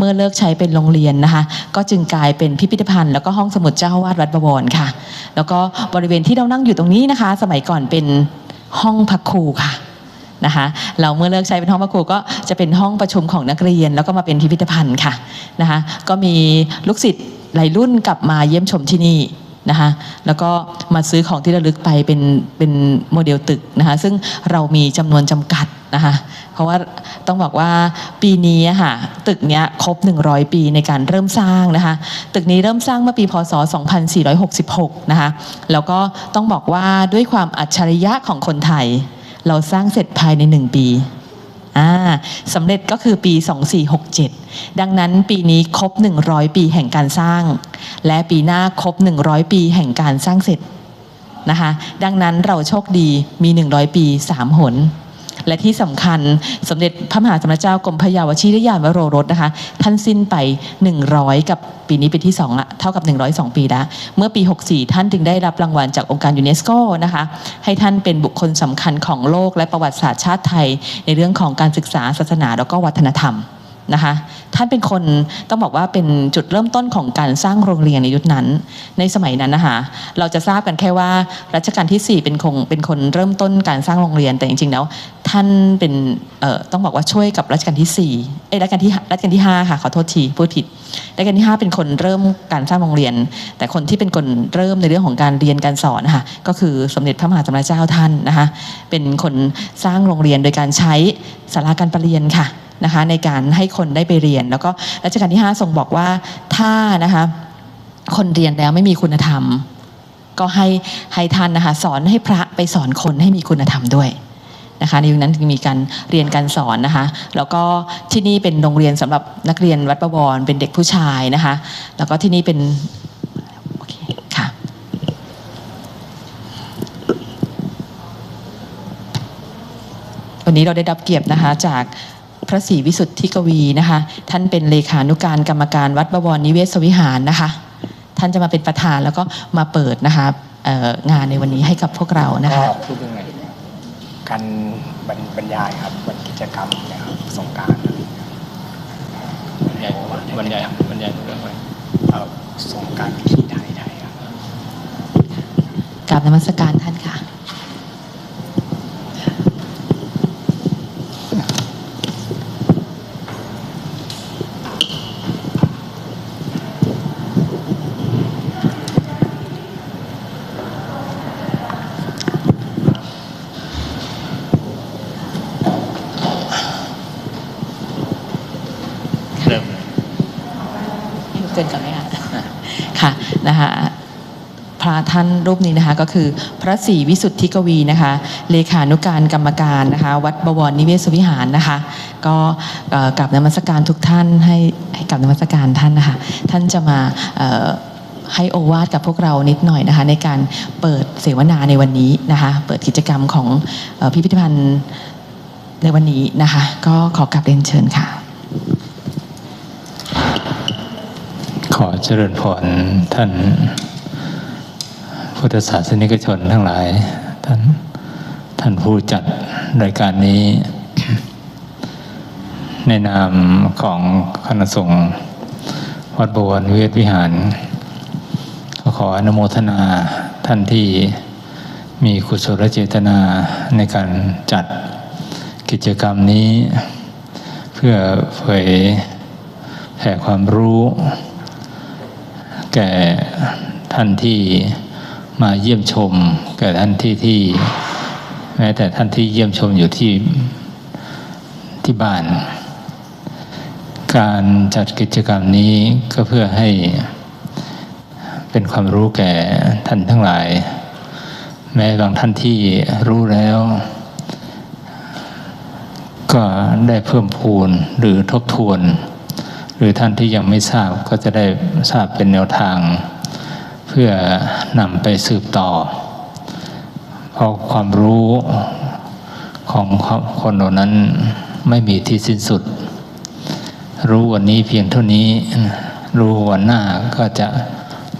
เมื่อเลิกใช้เป็นโรงเรียนนะคะ ก็จึงกลายเป็นพิพิธภัณฑ์แล้วก็ห้องสมุดเจ้าวาดวัดบวรค่ะ แล้วก็บริเวณที่เรานั่งอยู่ตรงนี้นะคะ สมัยก่อนเป็นห้องพักครูค่ะนะคะเราเมื่อเลิกใช้เป็นห้องพระครูก็จะเป็นห้องประชุมของนักเรียน แล้วก็มาเป็นพิพิธภัณฑ์ค่ะนะคะก็มีลูกศิษย์หลายรุ่นกลับมาเยี่ยมชมที่นี่ นะคะแล้วก็มาซื้อของที่ระลึกไปเป็นเป็นโมเดลตึกนะคะซึ่งเรามีจำนวนจำกัดนะคะเพราะว่าต้องบอกว่าปีนี้ค่ะตึกเนี้ยครบ 100 ปีในการเริ่มสร้างนะคะตึกนี้เริ่มสร้างเมื่อปีพศ 2466 นะคะแล้วก็ต้องบอกว่าด้วยความอัจฉริยะของคนไทย เราสร้างเสร็จภายใน 1 ปี สำเร็จก็คือปี 2467 ดังนั้นปีนี้ครบ 100 ปีแห่งการสร้าง และปีหน้าครบ 100 ปีแห่งการสร้างเสร็จนะคะ ดังนั้นเราโชคดีมี 100 ปี 3 หน และที่สำคัญสมเด็จพระมหาสมณเจ้ากรมพระยาวชิรยานวโรรสนะคะ ท่านสิ้นไป 100 กับปีนี้เป็นที่2ละเท่ากับ 102 ปีแล้วเมื่อปี 64 ท่านจึงได้รับรางวัลจากองค์การยูเนสโกนะคะให้ท่านเป็นบุคคลสำคัญของโลกและประวัติศาสตร์ชาติไทย ในเรื่องของการศึกษาศาสนาแล้วก็วัฒนธรรม นะคะท่านเป็นคนต้องบอกว่าเป็นจุดเริ่มต้นของการสร้างโรงเรียนในยุคนั้น ในสมัยนั้นนะคะเราจะทราบกันแค่ว่ารัชกาลที่ 4 เป็นคงเป็นคนเริ่มต้นการสร้างโรงเรียนแต่จริงๆแล้วท่านเป็นต้องบอกว่าช่วยกับรัชกาลที่4เอ้รัชกาลที่รัชกาลที่5ค่ะขอโทษทีพูดผิดรัชกาลที่ 5 เป็นคนเริ่มการสร้างโรงเรียน แต่คนที่เป็นคนเริ่มในเรื่องของการเรียนการสอนนะคะก็คือสมเด็จพระมหาสมณเจ้าท่านนะคะเป็นคนสร้างโรงเรียนโดยการใช้ศาลาการประเรียนค่ะ นะคะในการให้คนได้ไปเรียน แล้วก็รัชกาลที่ 5 ทรงบอกว่าถ้านะคะคนเรียนแล้วไม่มีคุณธรรม ก็ให้ให้ท่านนะคะสอนให้พระไปสอนคนให้มีคุณธรรมด้วยนะคะในยุคนั้นจึงมีการเรียนการสอนนะคะแล้วก็ที่นี่เป็นโรงเรียนสำหรับนักเรียนวัดประวรเป็นเด็กผู้ชายนะคะแล้วก็ที่นี่เป็นคค่ะวันนี้เราได้รับเกียรตินะคะจาก พระศรีวิสุทธิกวีนะคะ ท่านเป็นเลขานุการกรรมการวัดบวรนิเวศวิหารนะคะ ท่านจะมาเป็นประธานแล้วก็มาเปิดนะคะเอ่องานในวันนี้ให้กับพวกเรานะก็คะพูดยังไงการบรรบรรยายครับบรรกิจกรรมเนะครับสงกรารบรรยายบรรยายบรรยายเรื่องอะไรสงกรารวิถีไทยไทยครับกราบนมัสการท่านค่ะ เริ่มเลย เกินกันไหมคะค่ะนะคะพระ ท่านรูปนี้นะคะก็คือพระศรีวิสุทธิกวีนะคะ เลขานุการกรรมการนะคะ วัดบวรนิเวศวิหารนะคะ ก็กราบนมัสการทุกท่านให้ให้กราบนมัสการท่านนะคะ ท่านจะมาให้โอวาทกับพวกเรานิดหน่อยนะคะ ในการเปิดเสวนาในวันนี้นะคะ เปิดกิจกรรมของพิพิธภัณฑ์ในวันนี้นะคะ ก็ขอกราบเรียนเชิญค่ะ ขอเจริญพรท่าน พุทธศาสนิกชนทั้งหลาย ท่านท่านผู้จัดรายการนี้ ในนามของคณะสงฆ์วัดบวรนิเวศวิหาร ก็ขออนุโมทนาท่านที่มีกุศลเจตนาในการจัดกิจกรรมนี้ เพื่อเผยแผ่ความรู้ แก่ท่านที่ มาเยี่ยมชมแก่ท่านที่ที่แม้แต่ท่านที่เยี่ยมชมอยู่ที่ที่บ้าน การจัดกิจกรรมนี้ก็เพื่อให้เป็นความรู้แก่ท่านทั้งหลาย แม้บางท่านที่รู้แล้ว ก็ได้เพิ่มพูนหรือทบทวน หรือท่านที่ยังไม่ทราบก็จะได้ทราบเป็นแนวทาง เพื่อนำไปสืบต่อ เพราะความรู้ของคนเหล่านั้นไม่มีที่สิ้นสุด รู้วันนี้เพียงเท่านี้ รู้วันหน้าก็จะ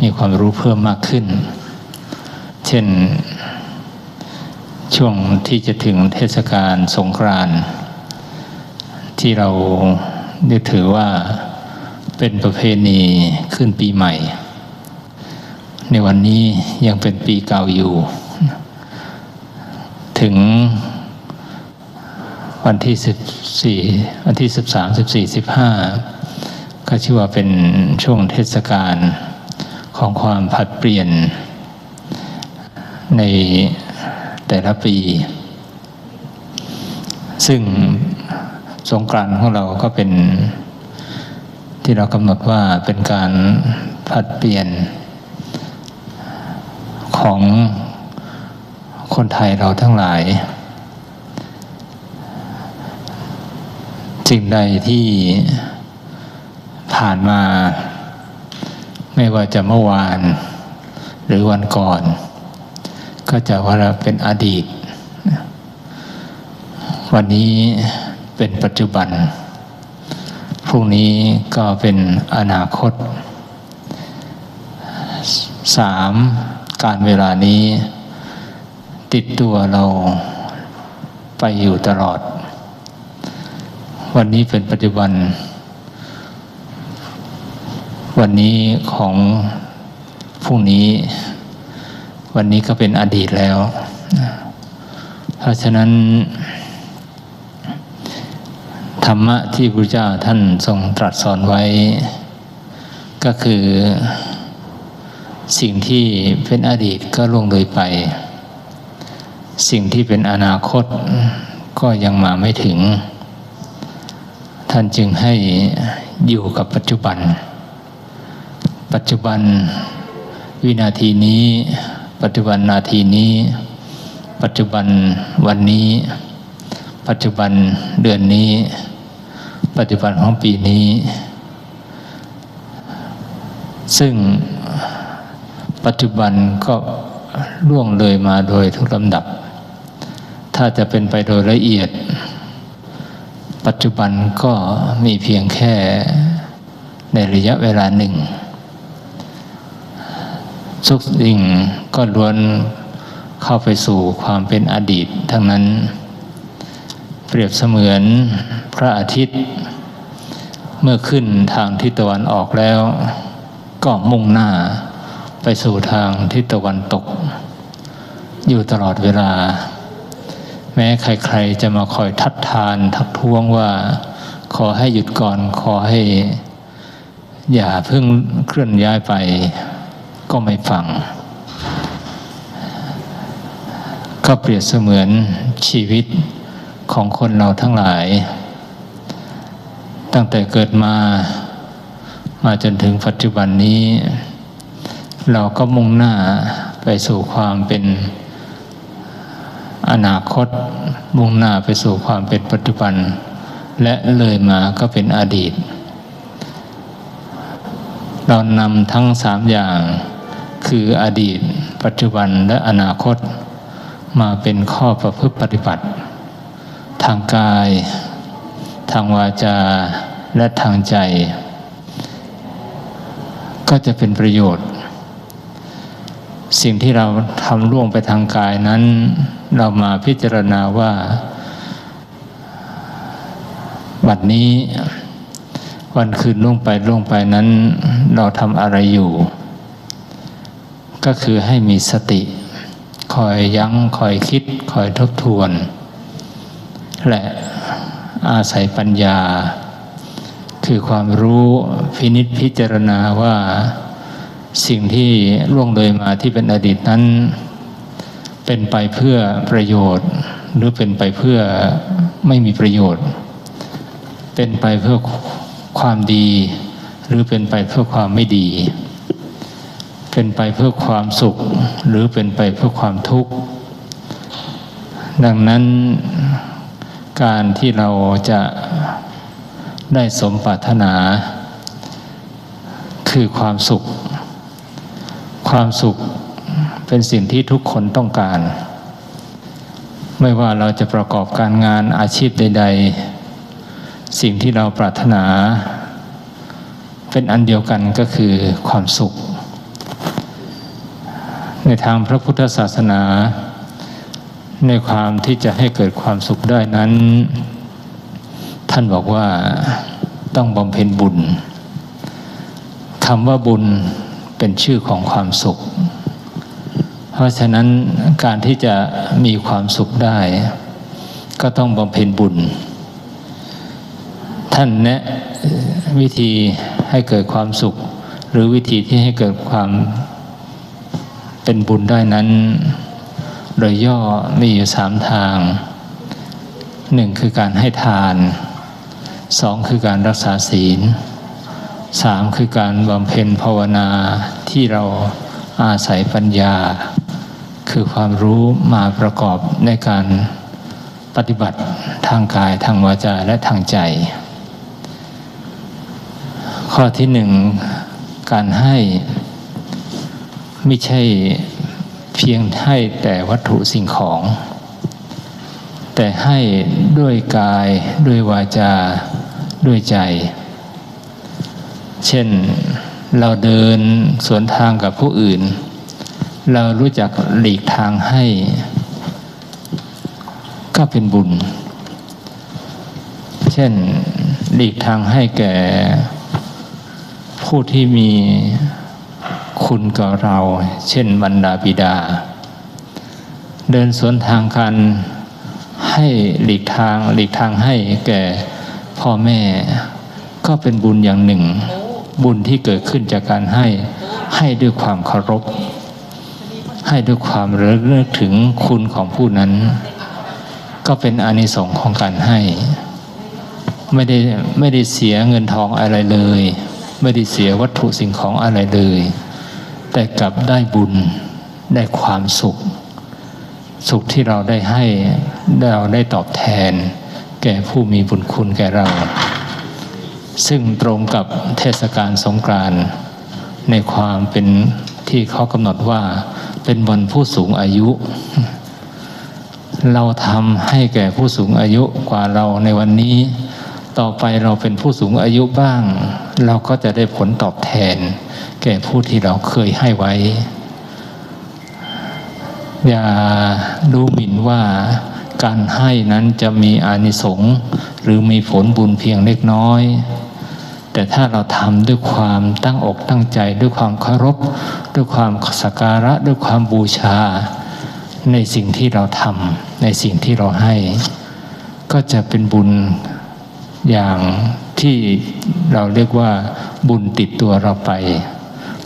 มีความรู้เพิ่มมากขึ้น เช่น ช่วงที่จะถึงเทศกาลสงกรานต์ที่เราได้ถือว่าเป็นประเพณีขึ้นปีใหม่ ในวันนี้ยังเป็นปีเก่าอยู่ ถึงวันที่สิบสี่วันที่สิบสามสิบสี่สิบห้าก็ชื่อว่าเป็นช่วงเทศกาลของความผัดเปลี่ยนในแต่ละปี ซึ่งสงกรานต์ของเราก็เป็นที่เรากำหนดว่าเป็นการผัดเปลี่ยน ของคนไทยเราทั้งหลาย สิ่งใดที่ผ่านมา ไม่ว่าจะเมื่อวาน หรือวันก่อน ก็จะว่าเป็นอดีต วันนี้เป็นปัจจุบัน พรุ่งนี้ก็เป็นอนาคตสาม การเวลานี้ ติดตัวเราไปอยู่ตลอด วันนี้เป็นปัจจุบัน วันนี้ของพรุ่งนี้ วันนี้ก็เป็นอดีตแล้ว เพราะฉะนั้น ธรรมะที่พระเจ้าท่านทรงตรัสสอนไว้ ก็คือ สิ่งที่เป็นอดีตก็ล่วงเลยไป สิ่งที่เป็นอนาคตก็ยังมาไม่ถึง ท่านจึงให้อยู่กับปัจจุบัน ปัจจุบันวินาทีนี้ ปัจจุบันนาทีนี้ ปัจจุบันวันนี้ ปัจจุบันเดือนนี้ ปัจจุบันของปีนี้ ซึ่ง ปัจจุบันก็ล่วงเลยมาโดยทุกลำดับ ถ้าจะเป็นไปโดยละเอียด ปัจจุบันก็มีเพียงแค่ในระยะเวลาหนึ่งทุกสิ่งก็ล้วนเข้าไปสู่ความเป็นอดีต ทั้งนั้น เปรียบเสมือนพระอาทิตย์ เมื่อขึ้นทางทิศตะวันออกแล้ว ก็มุ่งหน้า ไปสู่ทางทิศตะวันตก อยู่ตลอดเวลา แม้ใครๆจะมาคอยทัดทานทักท้วงว่า ขอให้หยุดก่อนขอให้ อย่าเพิ่งเคลื่อนย้ายไป ก็ไม่ฟัง ก็เปรียบเสมือนชีวิตของคนเราทั้งหลาย ตั้งแต่เกิดมา มาจนถึงปัจจุบันนี้ เราก็มุ่งหน้าไปสู่ความเป็นอนาคต มุ่งหน้าไปสู่ความเป็นปัจจุบัน และเลยมาก็เป็นอดีต เรานำทั้งสามอย่าง คืออดีต ปัจจุบันและอนาคต มาเป็นข้อประพฤติปฏิบัติ ทางกาย ทางวาจาและทางใจ ก็จะเป็นประโยชน์ สิ่งที่เราทำล่วงไปทางกายนั้น เรามาพิจารณาว่า บัดนี้ วันคืนล่วงไปล่วงไปนั้น เราทำอะไรอยู่ ก็คือให้มีสติ คอยยัง้งคอยคิด คอยทบทวน และอาศัยปัญญา คือความรู้พินิษพิจารณาว่า สิ่งที่ล่วงเลยมาที่เป็นอดีตนั้น เป็นไปเพื่อประโยชน์ หรือเป็นไปเพื่อไม่มีประโยชน์ เป็นไปเพื่อความดี หรือเป็นไปเพื่อความไม่ดี เป็นไปเพื่อความสุข หรือเป็นไปเพื่อความทุกข์ดังนั้นการที่เราจะได้สมปรารถนา คือความสุข ความสุขเป็นสิ่งที่ทุกคนต้องการ ไม่ว่าเราจะประกอบการงานอาชีพใด ๆ สิ่งที่เราปรารถนา เป็นอันเดียวกันก็คือความสุข ในทางพระพุทธศาสนา ในความที่จะให้เกิดความสุขได้นั้น ท่านบอกว่าต้องบำเพ็ญบุญคำว่าบุญ เป็นชื่อของความสุข เพราะฉะนั้นการที่จะมีความสุขได้ ก็ต้องบำเพ็ญบุญ ท่านแนะวิธีให้เกิดความสุข หรือวิธีที่ให้เกิดความเป็นบุญได้นั้น โดยย่อมีอยู่สามทางหนึ่งคือการให้ทานสองคือการรักษาศีล สามคือการบำเพ็ญภาวนาที่เราอาศัยปัญญา คือความรู้มาประกอบในการปฏิบัติทางกายทางวาจาและทางใจ ข้อที่หนึ่งการให้ไม่ใช่เพียงให้แต่วัตถุสิ่งของ แต่ให้ด้วยกายด้วยวาจาด้วยใจ เช่นเราเดินสวนทางกับผู้อื่น เรารู้จักหลีกทางให้ ก็เป็นบุญ เช่นหลีกทางให้แก่ ผู้ที่มีคุณกับเรา เช่นบรรดาบิดา เดินสวนทางกันให้หลีกทางหลีกทางให้แก่พ่อแม่ ก็เป็นบุญอย่างหนึ่ง บุญที่เกิดขึ้นจากการให้ให้ด้วยความเคารพ ให้ด้วยความระลึกถึงคุณของผู้นั้น ก็เป็นอานิสงส์ของการให้ ไม่ได้ไม่ได้เสียเงินทองอะไรเลย ไม่ได้เสียวัตถุสิ่งของอะไรเลย แต่กลับได้บุญได้ความสุข สุขที่เราได้ให้เราได้ตอบแทน แก่ผู้มีบุญคุณแก่เรา ซึ่งตรงกับเทศกาลสงกรานต์ในความเป็นที่เขากำหนดว่าเป็นวันผู้สูงอายุ เราทำให้แก่ผู้สูงอายุกว่าเราในวันนี้ ต่อไปเราเป็นผู้สูงอายุบ้าง เราก็จะได้ผลตอบแทน แก่ผู้ที่เราเคยให้ไว้ อย่าดูหมิ่นว่า การให้นั้นจะมีอานิสงส์หรือมีผลบุญเพียงเล็กน้อย แต่ถ้าเราทำด้วยความตั้งอกตั้งใจด้วยความเคารพ ด้วยความสักการะด้วยความบูชา ในสิ่งที่เราทำในสิ่งที่เราให้ ก็จะเป็นบุญอย่างที่เราเรียกว่าบุญติดตัวเราไป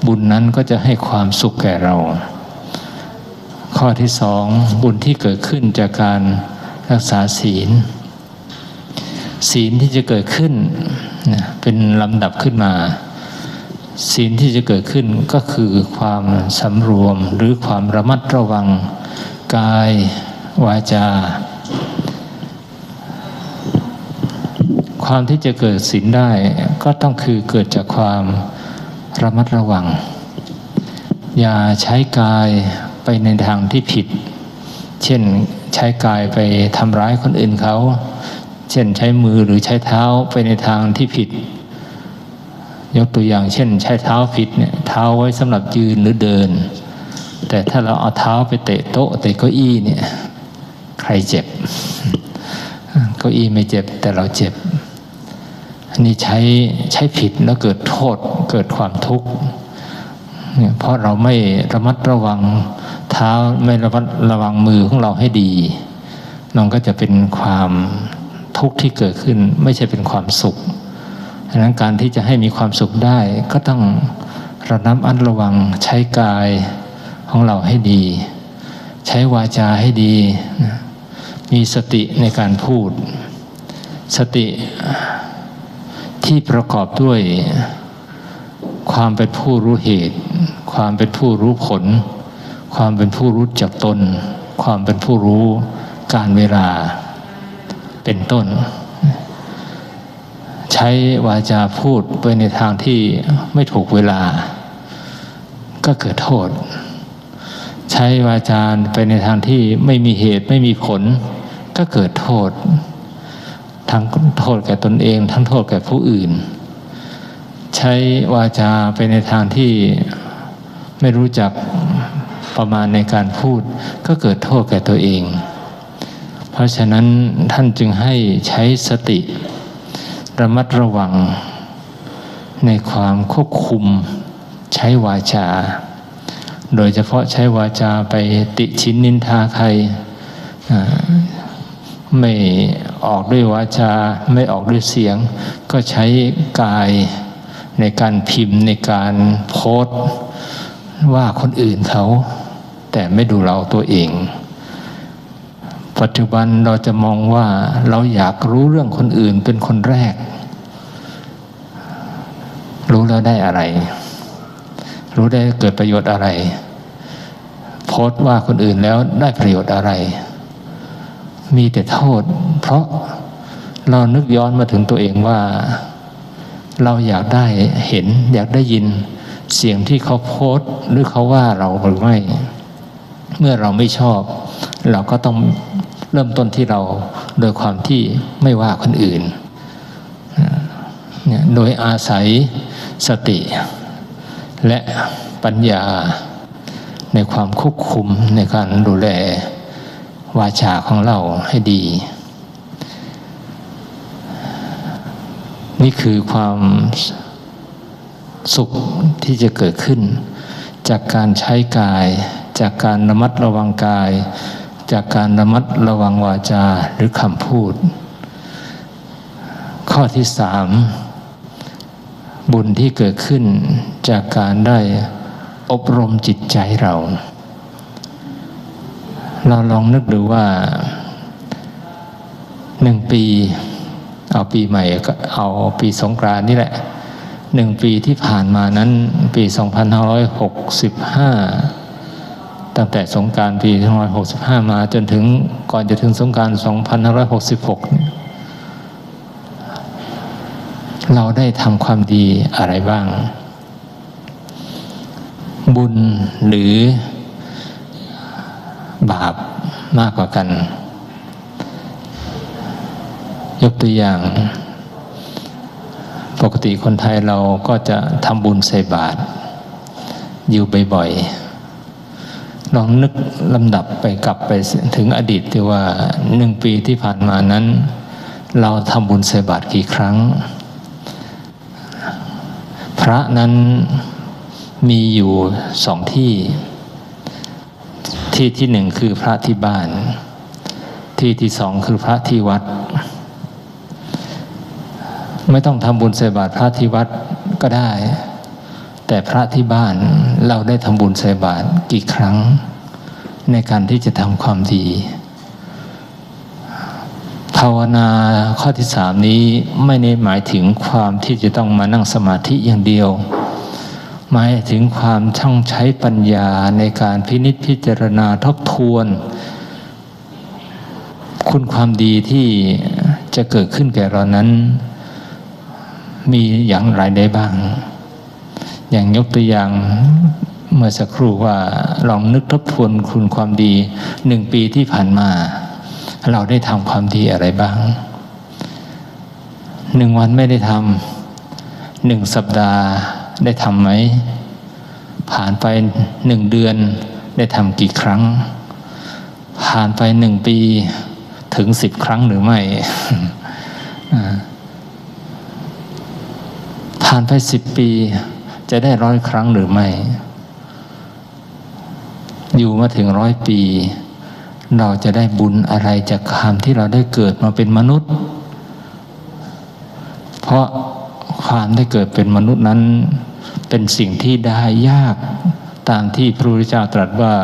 บุญนั้นก็จะให้ความสุขแก่เรา ข้อที่สองบุญที่เกิดขึ้นจากการรักษาศีล ศีลที่จะเกิดขึ้นเป็นลำดับขึ้นมา ศีลที่จะเกิดขึ้นก็คือความสำรวมหรือความระมัดระวัง กายวาจา ความที่จะเกิดศีลได้ก็ต้องคือเกิดจากความระมัดระวัง อย่าใช้กาย ไปในทางที่ผิด เช่นใช้กายไปทำร้ายคนอื่นเขา เช่นใช้มือหรือใช้เท้าไปในทางที่ผิด ยกตัวอย่างเช่น ใช้เท้าผิดเนี่ยเท้าไว้สำหรับยืนหรือเดิน แต่ถ้าเราเอาเท้าไปเตะโต๊ะเตะเก้าอี้เนี่ยใครเจ็บเก้าอี้ไม่เจ็บแต่เราเจ็บอันนี้ใช้ใช้ผิดแล้วเกิดโทษเกิดความทุกข์ เนี่ยเพราะเราไม่ระมัดระวังเท้าไม่ระมัดระวังมือของเราให้ดีน้องก็จะเป็นความทุกข์ที่เกิดขึ้น ไม่ใช่เป็นความสุขดังนั้นการที่จะให้มีความสุขได้ ก็ต้องระนับอันระวังใช้กายของเราให้ดี ใช้วาจาให้ดี มีสติในการพูด สติที่ประกอบด้วย ความเป็นผู้รู้เหตุ ความเป็นผู้รู้ผล ความเป็นผู้รู้จักตน ความเป็นผู้รู้การเวลาเป็นต้น ใช้วาจาพูดไปในทางที่ไม่ถูกเวลา ก็เกิดโทษ ใช้วาจาไปในทางที่ไม่มีเหตุไม่มีผล ก็เกิดโทษ ทั้งโทษแก่ตนเอง ทั้งโทษแก่ผู้อื่น ใช้วาจาไปในทางที่ไม่รู้จักประมาณในการพูดก็เกิดโทษแก่ตัวเอง เพราะฉะนั้นท่านจึงให้ใช้สติ ระมัดระวัง ในความควบคุมใช้วาจา โดยเฉพาะใช้วาจาไปติชินนินทาใครไม่ออกด้วยวาจาไม่ออกด้วยเสียง ก็ใช้กาย ในการพิมพ์ในการโพสต์ว่าคนอื่นเขา แต่ไม่ดูเราตัวเอง ปัจจุบันเราจะมองว่าเราอยากรู้เรื่องคนอื่นเป็นคนแรก รู้แล้วได้อะไร รู้ได้เกิดประโยชน์อะไร โพสต์ว่าคนอื่นแล้วได้ประโยชน์อะไร มีแต่โทษ เพราะเรานึกย้อนมาถึงตัวเองว่า เราอยากได้เห็นอยากได้ยินเสียงที่เขาโพสต์หรือเขาว่าเราหรือไม่ เมื่อเราไม่ชอบ เราก็ต้องเริ่มต้นที่เราโดยความที่ไม่ว่าคนอื่นเนี่ยโดยอาศัยสติ และปัญญาในความควบคุมในการดูแลวาจาของเราให้ดี นี่คือความสุขที่จะเกิดขึ้น จากการใช้กาย จากการระมัดระวังกาย จากการระมัดระวังวาจาหรือคำพูด ข้อที่สามบุญที่เกิดขึ้นจากการได้อบรมจิตใจเรา เราลองนึกดูว่าหนึ่งปี เอาปีใหม่ก็เอาปีสงกรานนี่แหละหนึ่งปีที่ผ่านมานั้นปี 2565 ตั้งแต่สงกรารปี2565 มาจนถึงก่อนจะถึงสงกราร 2566เนี่เราได้ทำความดีอะไรบ้าง บุญหรือบาปมากกว่ากัน ยกตัวอย่าง ปกติคนไทยเราก็จะทำบุญใส่บาตรอยู่บ่อยๆลองนึกลำดับไปกลับไปถึงอดีตที่ว่าหนึ่งปีที่ผ่านมานั้น เราทำบุญใส่บาตรกี่ครั้ง พระนั้นมีอยู่สองที่ ที่ที่หนึ่งคือพระที่บ้าน ที่ที่สองคือพระที่วัด ไม่ต้องทำบุญใส่บาตรพระที่วัดก็ได้ แต่พระที่บ้านเราได้ทำบุญใส่บาตรกี่ครั้ง ในการที่จะทำความดีภาวนาข้อที่สามนี้ไม่ได้หมายถึงความที่จะต้องมานั่งสมาธิอย่างเดียว หมายถึงความช่างใช้ปัญญาในการพินิจพิจารณาทบทวน คุณความดีที่จะเกิดขึ้นแก่เรานั้น มีอย่างไรได้บ้าง อย่างยกตัวอย่างเมื่อสักครู่ว่าลองนึกทบทวนคุณความดีหนึ่งปีที่ผ่านมา เราได้ทำความดีอะไรบ้างหนึ่งวันไม่ได้ทำหนึ่งสัปดาห์ได้ทำไหม ผ่านไปหนึ่งเดือนได้ทำกี่ครั้ง ผ่านไปหนึ่งปีถึงสิบครั้งหรือไม่อ่า ผ่านไปสิบปี จะได้ร้อยครั้งหรือไม่ อยู่มาถึงร้อยปี เราจะได้บุญอะไรจากความที่เราได้เกิดมาเป็นมนุษย์ เพราะความได้เกิดเป็นมนุษย์นั้น เป็นสิ่งที่ได้ยากตามที่พระพุทธเจ้าตรัสว่า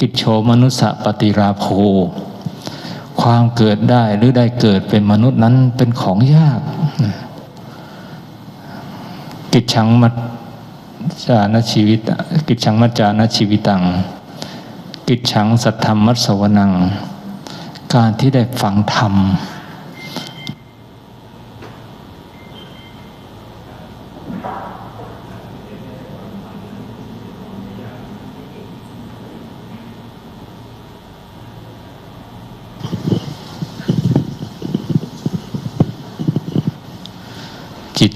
กิจโฉมนุสสะปฏิราโภความเกิดได้หรือได้เกิดเป็นมนุษย์นั้นเป็นของยาก กิจชังมัจจานชีวิต กิจชังมัจจานชีวิตัง กิจชังสัทธรรมมัสวนัง การที่ได้ฟังธรรม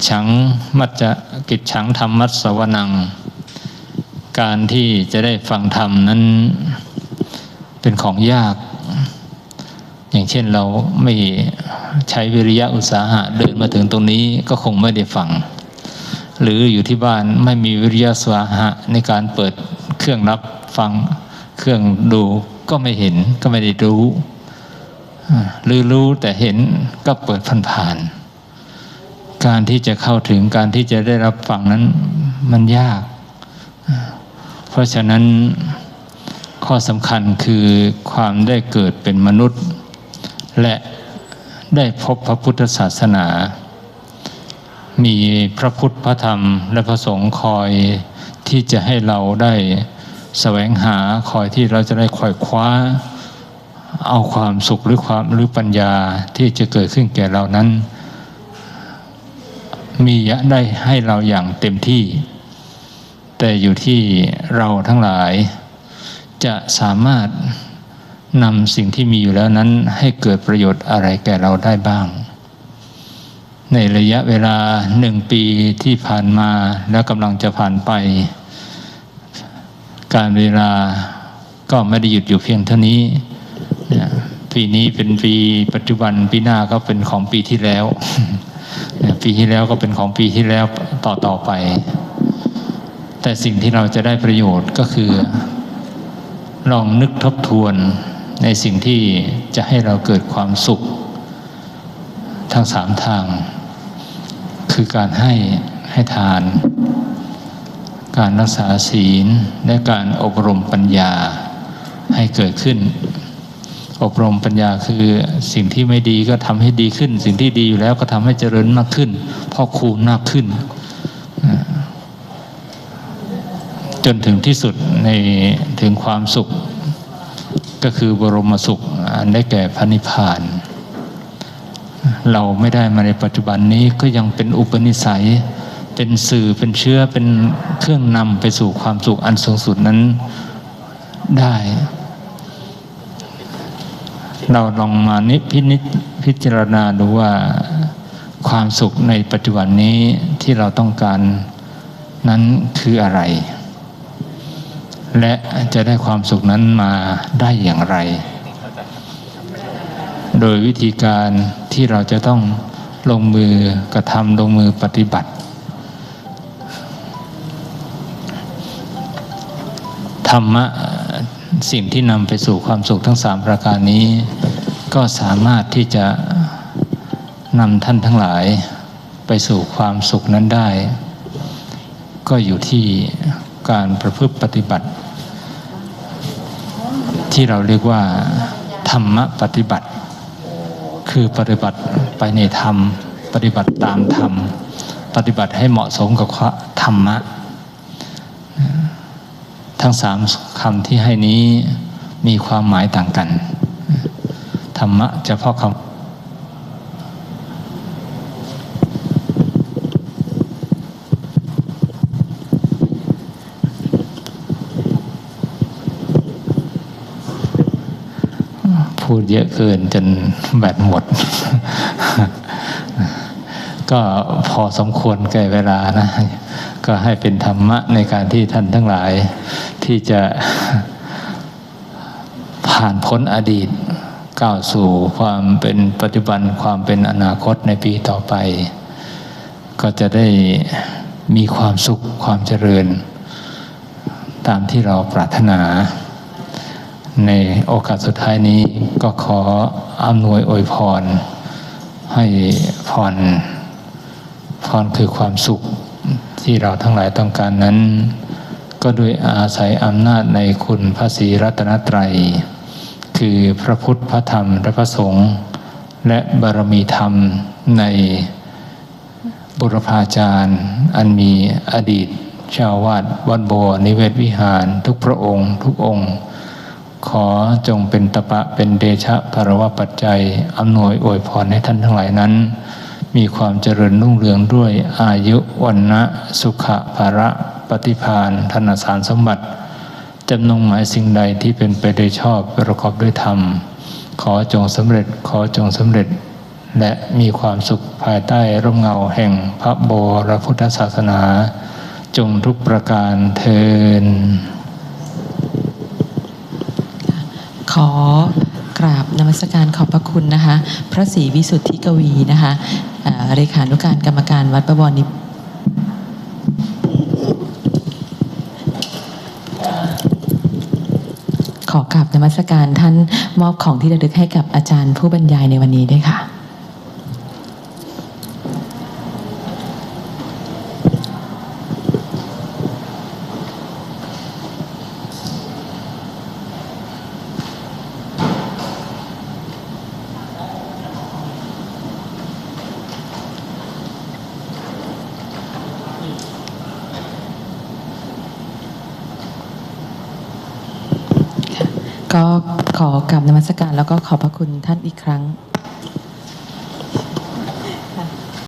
ฉังมัจจะกิจฉังธรรมมัสวนัง การที่จะได้ฟังธรรมนั้นเป็นของยาก อย่างเช่นเราไม่ใช้วิริยะอุตสาหะเดินมาถึงตรงนี้ก็คงไม่ได้ฟัง หรืออยู่ที่บ้านไม่มีวิริยะสวาหะในการเปิดเครื่องรับฟังเครื่องดูก็ไม่เห็นก็ไม่ได้รู้หรือรู้แต่เห็นก็เปิดผ่านๆ การที่จะเข้าถึงการที่จะได้รับฟังนั้นมันยาก เพราะฉะนั้นข้อสำคัญคือความได้เกิดเป็นมนุษย์ และได้พบพระพุทธศาสนา มีพระพุทธพระธรรมและพระสงฆ์คอยที่จะให้เราได้แสวงหาคอยที่เราจะได้คอยคว้า เอาความสุขหรือความหรือปัญญาที่จะเกิดขึ้นแก่เรานั้น มีได้ให้เราอย่างเต็มที่ แต่อยู่ที่เราทั้งหลาย จะสามารถนำสิ่งที่มีอยู่แล้วนั้นให้เกิดประโยชน์อะไรแก่เราได้บ้าง ในระยะเวลาหนึ่งปีที่ผ่านมาและกำลังจะผ่านไป การเวลาก็ไม่ได้หยุดอยู่เพียงเท่านี้ ปีนี้เป็นปีปัจจุบันปีหน้าก็เป็นของปีที่แล้ว ปีที่แล้วก็เป็นของปีที่แล้วต่อต่อไป แต่สิ่งที่เราจะได้ประโยชน์ก็คือ ลองนึกทบทวนในสิ่งที่จะให้เราเกิดความสุข ทั้งสามทาง คือการให้ให้ทาน การรักษาศีลและการอบรมปัญญาให้เกิดขึ้น อบรมปัญญาคือสิ่งที่ไม่ดีก็ทำให้ดีขึ้น สิ่งที่ดีอยู่แล้วก็ทำให้เจริญมากขึ้นพอกคูณมากขึ้น จนถึงที่สุดในถึงความสุข ก็คือบรมสุขอันได้แก่พระนิพพาน เราไม่ได้มาในปัจจุบันนี้ก็ยังเป็นอุปนิสัยเป็นสื่อเป็นเชื้อเป็นเครื่องนำไปสู่ความสุขอันสูงสุดนั้นได้ เราลองมานิพินิจพิจารณาดูว่าความสุขในปัจจุบันนี้ที่เราต้องการนั้นคืออะไร และจะได้ความสุขนั้นมาได้อย่างไร โดยวิธีการที่เราจะต้องลงมือกระทำลงมือปฏิบัติธรรมะ สิ่งที่นำไปสู่ความสุขทั้งสามประการนี้ ก็สามารถที่จะนำท่านทั้งหลายไปสู่ความสุขนั้นได้ ก็อยู่ที่การประพฤติปฏิบัติ ที่เราเรียกว่า ธรรมะปฏิบัติ คือปฏิบัติไปในธรรม ปฏิบัติตามธรรม ปฏิบัติให้เหมาะสมกับธรรมะ ทั้งสามคำที่ให้นี้มีความหมายต่างกัน ธรรมะเฉพาะคำพูดเยอะเกินจนแบตหมด ก็พอสมควรแก่เวลานะ ก็ให้เป็นธรรมะในการที่ท่านทั้งหลาย ที่จะผ่านพ้นอดีตก้าวสู่ความเป็นปัจจุบันความเป็นอนาคตในปีต่อไป ก็จะได้มีความสุขความเจริญ ตามที่เราปรารถนา ในโอกาสสุดท้ายนี้ก็ขออำนวยอวยพร ให้พรพรคือความสุข ที่เราทั้งหลายต้องการนั้น ก็โดยอาศัยอำนาจในคุณพระศรีรัตนตรัย คือพระพุทธพระธรรมและพระสงฆ์และบารมีธรรมในบุรพาจารย์ อันมีอดีตชาววาดวัดโบนิเวศวิหารทุกพระองค์ ทุกองค์ ขอจงเป็นตะปะเป็นเดชะภรวปัจจัยอำนวยอวยพรให้ท่านทั้งหลายนั้น มีความเจริญรุ่งเรืองด้วยอายุวันนะสุขะภาระปฏิพานธนสารสมบัติจำนงหมายสิ่งใดที่เป็นไปโดยชอบประกอบด้วยธรรม ขอจงสำเร็จขอจงสำเร็จ และมีความสุขภายใต้ร่มเงาแห่งพระโบรพุทธศาสนา จงทุกประการเทินขอกราบนมัสการขอบพระคุณนะคะ พระศรีวิสุทธิกวีนะคะ เลขานุการกรรมการวัดประวรนิขอกราบนมัสการท่านมอบของที่ระลึกให้กับอาจารย์ผู้บรรยายในวันนี้ด้วยค่ะ